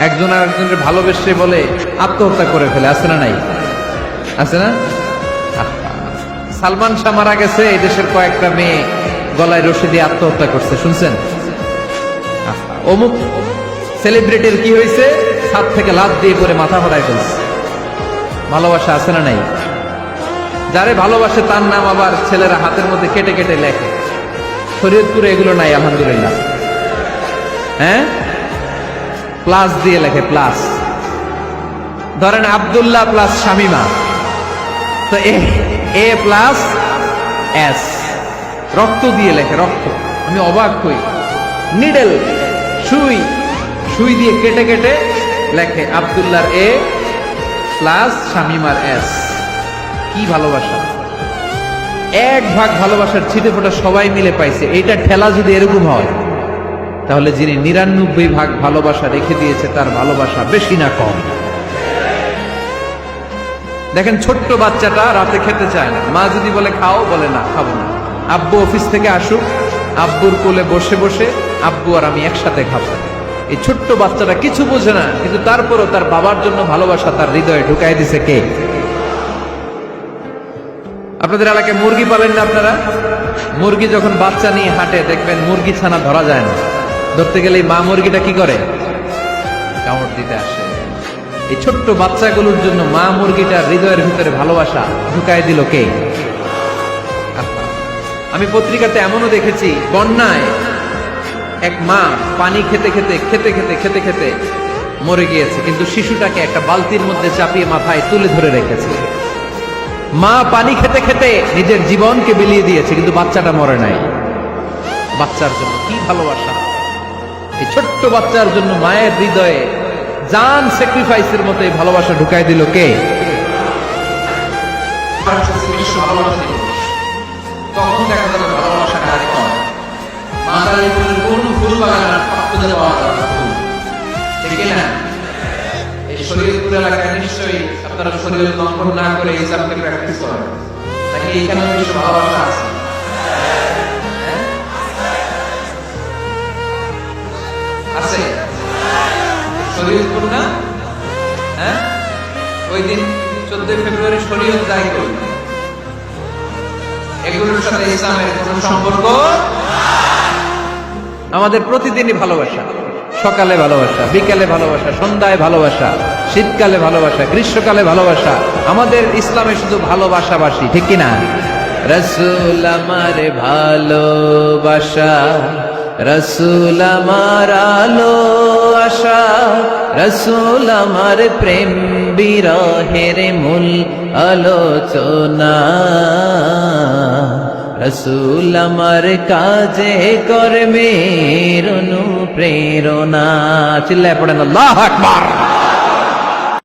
একজন আর ভালোবেসে বলে আত্মহত্যা করে ফেলে, আছে না নাই? আছে না? সালমান শাহ মারা গেছে, এই দেশের কয়েকটা মেয়ে গলায় রশি দিয়ে আত্মহত্যা করছে, শুনছেন? অমুক সেলিব্রিটির কি হয়েছে? ছাদ থেকে লাভ দিয়ে পরে মাথা ফোটায় ফেলছে। ভালোবাসা আছে না নাই? যারে ভালোবাসে তার নাম আবার ছেলেরা হাতের মধ্যে কেটে কেটে লেখে। শরীয়তপুরে এগুলো নাই, আলহামদুলিল্লাহ। হ্যাঁ? প্লাস দিয়ে লেখে প্লাস। ধরেন আব্দুল্লাহ প্লাস শামিমা। তো এ এ প্লাস এস। রক্ত দিয়ে লেখে, রক্ত। আমি অবাক হই। নিডেল, সুই। সুই দিয়ে কেটে কেটে লেখে আব্দুল্লাহর এ প্লাস শামিমার এস। কি ভালোবাসা। এক ভাগ ভালোবাসার ছিটে ফোটা সবাই মিলে পাইছে। এইটা ঠেলা যদি এরকম হয়। তাহলে যিনি নিরানব্বই ভাগ ভালোবাসা রেখে দিয়েছে, তার ভালোবাসা বেশি না কম। দেখেন, ছোট্ট বাচ্চাটা রাতে খেতে চায় না। মা যদি বলে, খাও, বলে, না, খাব না। আব্বু অফিস থেকে আসুক, আব্বুর কোলে বসে বসে আব্বু আর আমি একসাথে খাব। এই ছোট্ট বাচ্চাটা কিছু বোঝে না, কিন্তু তারপরও তার বাবার জন্য ভালোবাসা তার হৃদয়ে ঢুকাই দিছে কে? আপনাদের এলাকায় মুরগি পালেন না আপনারা? মুরগি যখন বাচ্চা নিয়ে হাঁটে, দেখবেন মুরগি ছানা ধরা যায় না। ধরতে গেলে মা মুরগিটা কি করে? কামড় দিতে আসে। এই ছোট্ট বাচ্চাগুলোর জন্য মা মুরগিটার হৃদয়ের ভিতরে ভালোবাসা ঢুকাই দিল কে? আমি পত্রিকাতে এমনও দেখেছি, বন্যায় এক মা পানি খেতে খেতে খেতে খেতে খেতে খেতে মরে গিয়েছে, কিন্তু শিশুটাকে একটা বালতির মধ্যে চাপিয়ে মাথায় তুলে ধরে রেখেছে। মা পানি খেতে খেতে নিজের জীবনকে বিলিয়ে দিয়েছে, কিন্তু বাচ্চাটা মরে নাই। বাচ্চার জন্য কি ভালোবাসা। এই ছোট্ট বাচ্চার জন্য মায়ের হৃদয়ে জান স্যাক্রিফাইসের মতো এই ভালোবাসা ঢুকাই দিল কে? এই আপনারা শরীরের লঙ্ঘন না করে ইসলামকে প্র্যাকটিস করেন। নাকি এখানে ভালোবাসা আছে? আছে? শরীয়তপুর না হ্যাঁ? ওই দিন চোদ্দই ফেব্রুয়ারি শরীয়ত দায় করি এগুলোর সাথে ইসলামের কোন সম্পর্ক? আমাদের প্রতিদিনই ভালোবাসা। সকালে ভালোবাসা, বিকালে ভালোবাসা, সন্ধ্যায় ভালোবাসা, শীতকালে ভালোবাসা, গ্রীষ্মকালে ভালোবাসা। আমাদের ইসলামে শুধু ভালোবাসাবাসী, ঠিক কিনা রসুল আমার ভালোবাসা। রসুল আমার আলো আশা, রসুল আমার প্রেম বিরহের মূল আলোচনা। রসুল আমার কাজে কর্মের অনুপ্রেরণা, চিল্লায় পড়েন, আল্লাহ আকবার।